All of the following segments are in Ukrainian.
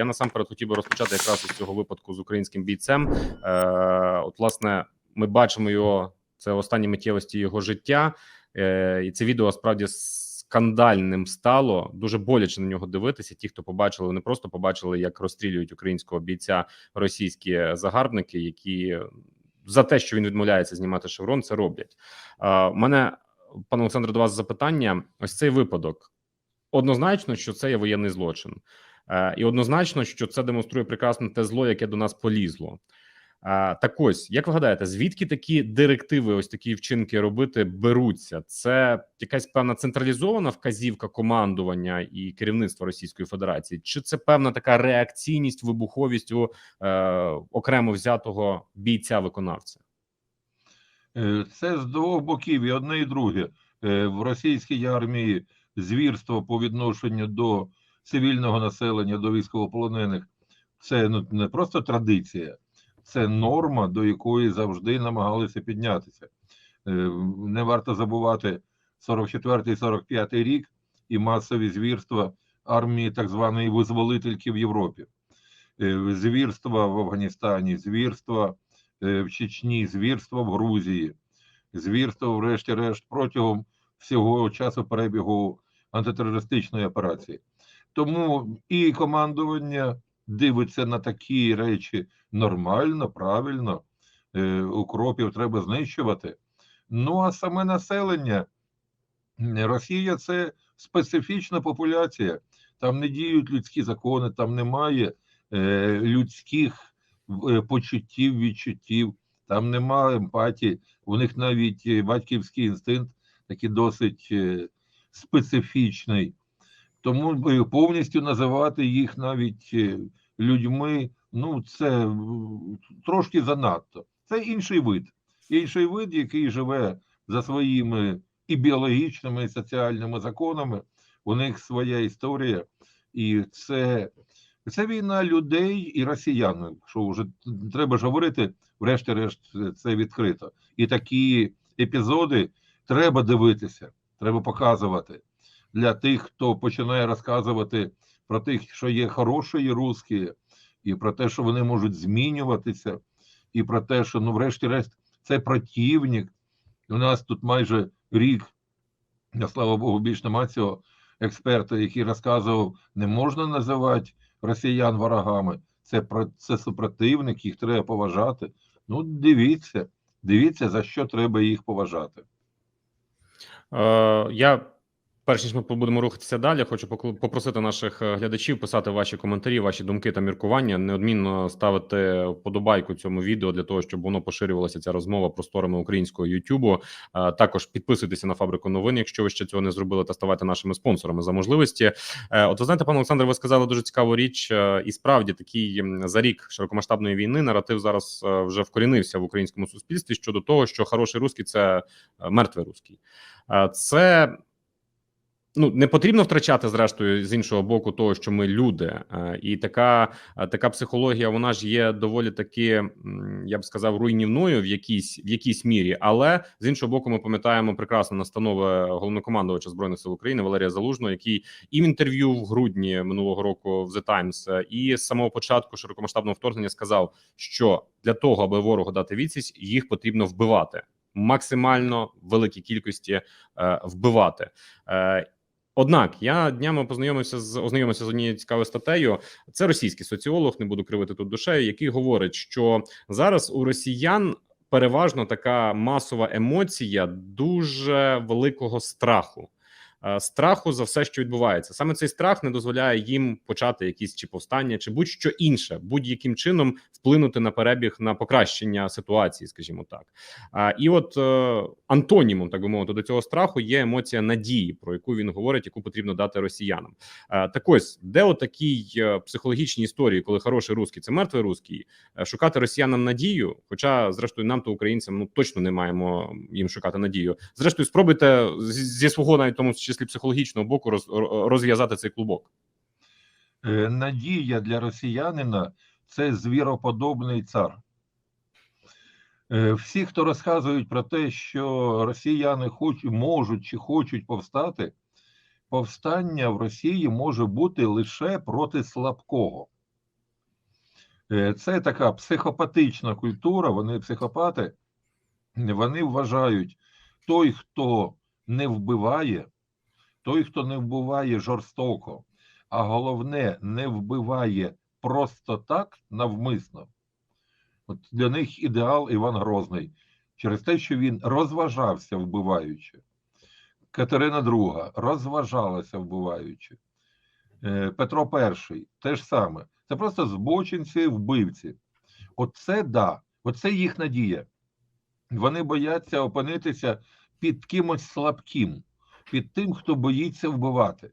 Я насамперед хотів би розпочати якраз із цього випадку з українським бійцем. Е, От, власне, ми бачимо його це останні миттєвості його життя, е, і це відео справді скандальним стало. Дуже боляче на нього дивитися. Ті, хто побачили, вони просто побачили, як розстрілюють українського бійця російські загарбники, які за те, що він відмовляється знімати шеврон, це роблять. Е, у мене, пане Олександре, до вас запитання: ось цей випадок. Однозначно, що це є воєнний злочин, і однозначно, що це демонструє прекрасно те зло, яке до нас полізло. Е, так ось, як ви гадаєте, звідки такі директиви, ось такі вчинки робити беруться? Це якась певна централізована вказівка командування і керівництва Російської Федерації, чи це певна така реакційність, вибуховість у е, окремо взятого бійця-виконавця? Е, Це з двох боків, і одне, і друге. Е, В російській армії звірство по відношенню до цивільного населення, до військовополонених це ну, не просто традиція, це норма, до якої завжди намагалися піднятися. Е, Не варто забувати 44-45 рік і масові звірства армії так званої визволительки в Європі. Е, Звірства в Афганістані, звірства е, в Чечні, звірства в Грузії, звірства, врешті-решт, протягом всього часу перебігу антитерористичної операції. Тому і командування дивиться на такі речі нормально, правильно. Е, Укропів треба знищувати. Ну а саме населення Росія це специфічна популяція. Там не діють людські закони, там немає е, людських е, почуттів, відчуттів, там немає емпатії. У них навіть батьківський інстинкт такий досить специфічний. Тому е, повністю називати їх навіть е, людьми, ну це трошки занадто. Це інший вид. Інший вид, який живе за своїми і біологічними, і соціальними законами. У них своя історія, і це, це війна людей і росіян. Що вже треба ж говорити, врешті-решт, це відкрито. І такі епізоди треба дивитися, треба показувати для тих, хто починає розказувати про тих, що є хороші русські, і про те, що вони можуть змінюватися, і про те, що ну, врешті-решт, це противник. У нас тут майже рік, я слава Богу, більш нема цього експерта, який розказував, не можна називати росіян ворогами. Це це супротивник, їх треба поважати. Ну, дивіться, дивіться, за що треба їх поважати. Е, я перш ніж ми будемо рухатися далі, хочу попросити наших е, глядачів писати ваші коментарі, ваші думки та міркування. Неодмінно ставити вподобайку цьому відео для того, щоб воно поширювалася ця розмова просторами українського Ютубу. Е, Також підписуйтеся на фабрику новин, якщо ви ще цього не зробили, та ставайте нашими спонсорами за можливості. Е, От ви знаєте, пане Олександр, ви сказали дуже цікаву річ, і справді такий за рік широкомасштабної війни наратив зараз вже вкорінився в українському суспільстві щодо того, що хороший русський це мертвий русський. Це ну не потрібно втрачати зрештою з іншого боку, того, що ми люди, Е, і така, е, така психологія, вона ж є доволі таки, я б сказав, руйнівною в якійсь в якійсь мірі. Але з іншого боку, ми пам'ятаємо прекрасно настанови головнокомандувача збройних сил України Валерія Залужного, який і в інтерв'ю в грудні минулого року в The Times, е, і з самого початку широкомасштабного вторгнення сказав, що для того, аби ворогу дати відсіч, їх потрібно вбивати максимально великій кількості е, вбивати. Е, Однак я днями познайомився з ознайомився з однією цікавою статтею. Це російський соціолог, не буду кривити тут душею, який говорить, що зараз у росіян переважно така масова емоція дуже великого страху. Е, Страху за все, що відбувається, саме цей страх не дозволяє їм почати якісь чи повстання, чи будь-що інше, будь-яким чином вплинути на перебіг на покращення ситуації, скажімо так. А, І от е, антонімом, так би мовити, до цього страху є емоція надії, про яку він говорить, яку потрібно дати росіянам. Е, Так ось, де отакій е, психологічній історії, коли хороший русський це мертвий русський, е, шукати росіянам надію. Хоча, зрештою, нам то українцям ну точно не маємо їм шукати надію. Зрештою, спробуйте зі свого навіть тому числі психологічного боку роз, розв'язати цей клубок. Е, Надія для росіянина це звіроподобний цар. Е, Всі, хто розказують про те, що росіяни хочуть, можуть чи хочуть повстати, повстання в Росії може бути лише проти слабкого. Е, Це така психопатична культура, вони психопати, вони вважають, той, хто не вбиває, той, хто не вбиває жорстоко, а головне, не вбиває просто так навмисно. От для них ідеал Іван Грозний через те, що він розважався вбиваючи. Катерина II розважалася вбиваючи. Е, Петро І те ж саме. Це просто збочинці, вбивці. Оце да, оце їх надія. Вони бояться опинитися під кимось слабким, під тим, хто боїться вбивати.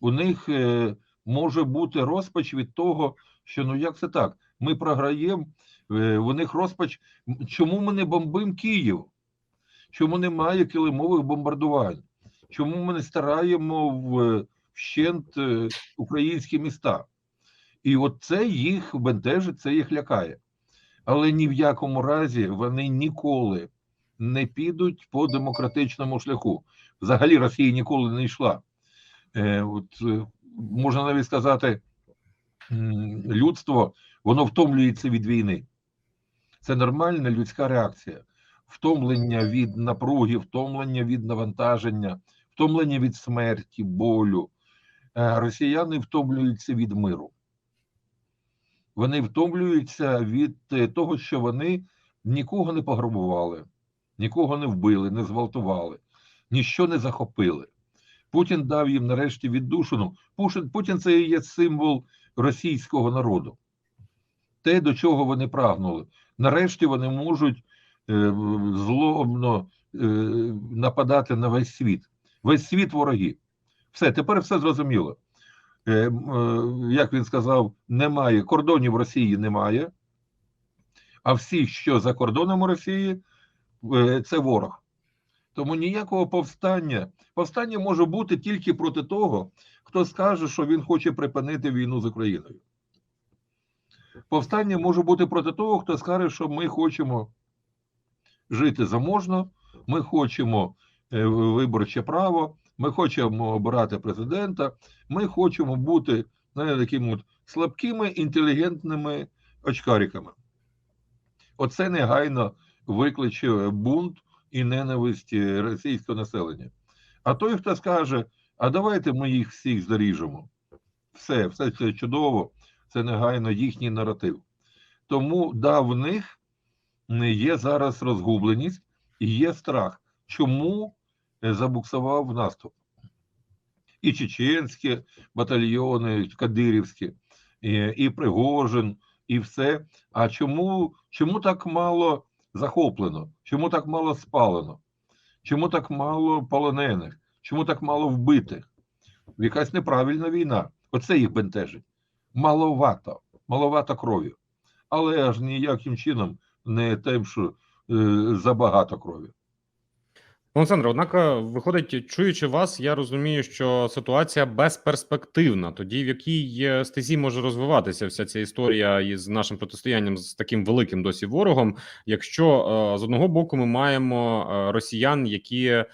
У них е, може бути розпач від того, що ну як це так? Ми програємо, е, у них розпач. Чому ми не бомбимо Київ? Чому немає килимових бомбардувань? Чому ми не стараємо в вщент е, українські міста? І от це їх бентежить, це їх лякає. Але ні в якому разі вони ніколи не підуть по демократичному шляху. Взагалі Росія ніколи не йшла. Е, от, е, можна навіть сказати, людство воно втомлюється від війни. Це нормальна людська реакція. Втомлення від напруги, втомлення від навантаження, втомлення від смерті, болю. Е, Росіяни втомлюються від миру. Вони втомлюються від е, того, що вони нікого не пограбували, нікого не вбили, не зґвалтували, ніщо не захопили. Путін дав їм нарешті віддушину. Пушин- Путін це є символ російського народу. Те, до чого вони прагнули. Нарешті вони можуть е, злобно е, нападати на весь світ. Весь світ вороги. Все, тепер все зрозуміло. Е, е, як він сказав, немає кордонів Росії немає. А всі, що за кордоном Росії, це ворог. Тому ніякого повстання. Повстання може бути тільки проти того, хто скаже, що він хоче припинити війну з Україною. Повстання може бути проти того, хто скаже, що ми хочемо жити заможно, ми хочемо е, виборче право, ми хочемо обирати президента, ми хочемо бути знаєте, такими от слабкими інтелігентними очкариками. Оце негайно викличе бунт і ненависть російського населення. А той, хто скаже, а давайте ми їх всіх заріжемо. Все, все це чудово, це негайно їхній наратив. Тому да, в них є зараз розгубленість і є страх. Чому забуксував наступ? І чеченські батальйони, кадирівські, і Пригожин, і все. А чому, чому так мало захоплено? Чому так мало спалено? Чому так мало полонених? Чому так мало вбитих? Якась неправильна війна. Оце їх бентежить. Маловато, маловато крові. Але аж ніяким чином не тим, що е, забагато крові. Олександр, однак, е, виходить, чуючи вас, я розумію, що ситуація безперспективна. Тоді в якій е, стезі може розвиватися вся ця історія із нашим протистоянням з таким великим досі ворогом, якщо е, з одного боку ми маємо росіян, які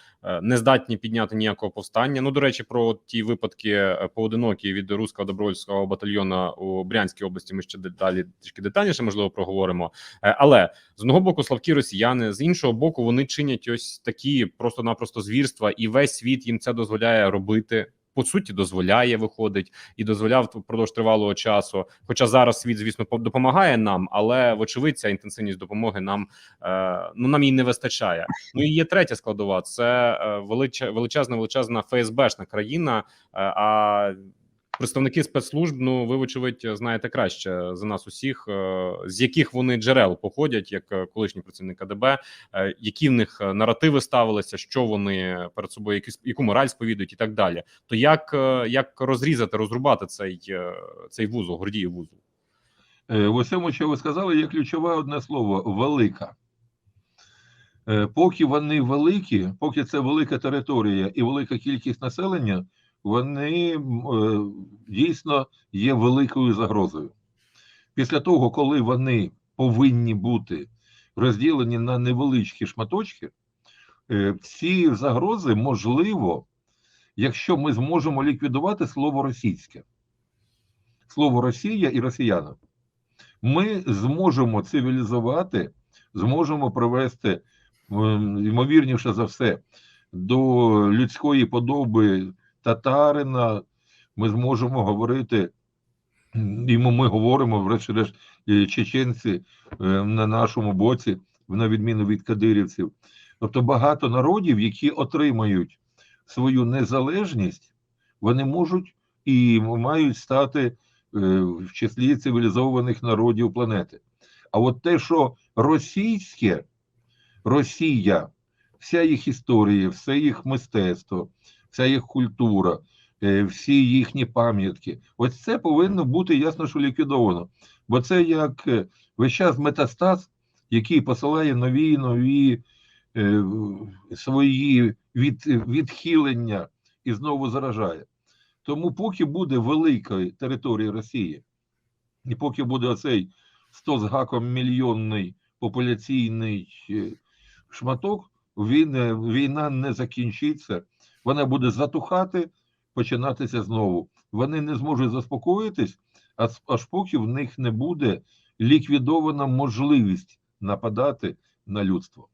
не здатні підняти ніякого повстання. Ну до речі, про ті випадки е, поодинокі від руського добровольського батальйону у Брянській області. Ми ще далі трішки детальніше можливо проговоримо. Е, Але з одного боку славкі росіяни, з іншого боку, вони чинять ось такі просто-напросто звірства, і весь світ їм це дозволяє робити. По суті, дозволяє виходить і дозволяв впродовж тривалого часу. Хоча зараз світ, звісно, по- допомагає нам, але вочевидь, ця інтенсивність допомоги нам е, ну нам її не вистачає. Ну і є третя складова: це е, величе, величезна, величезна ФСБшна країна. Е, а представники спецслужб, ну ви вочевидь знаєте краще за нас усіх, е, з яких вони джерел походять, як е, колишні працівник КДБ, е, які в них е, наративи ставилися, що вони перед собою, які, яку мораль сповідують, і так далі. То як, е, як розрізати, розрубати цей, е, цей вузол, Гордіїв вузол? Е, В усьому, що ви сказали, є ключове одне слово велика. Е, Поки вони великі, поки це велика територія і велика кількість населення, вони е, дійсно є великою загрозою. Після того, коли вони повинні бути розділені на невеличкі шматочки, е, ці загрози можливо, якщо ми зможемо ліквідувати слово російське, слово Росія і росіяни. ми зможемо цивілізувати, зможемо привести, ймовірніше за все, до людської подоби татарина. Ми зможемо говорити, і ми, говоримо, врешті-решт, чеченці е, на нашому боці, на відміну від кадирівців. Тобто багато народів, які отримають свою незалежність, вони можуть і мають стати е, в числі цивілізованих народів планети. А от те, що російське, Росія, вся їх історія, все їх мистецтво, вся їх культура, е, всі їхні пам'ятки, ось це повинно бути ясно, що ліквідовано. Бо це як е, весь час метастаз, який посилає нові нові е, свої від, відхилення і знову заражає. Тому, поки буде велика територія Росії, і поки буде оцей 100 з гаком мільйонний популяційний е, шматок, він, війна не закінчиться, вона буде затухати, починатися знову. Вони не зможуть заспокоїтись, аж, поки в них не буде ліквідована можливість нападати на людство.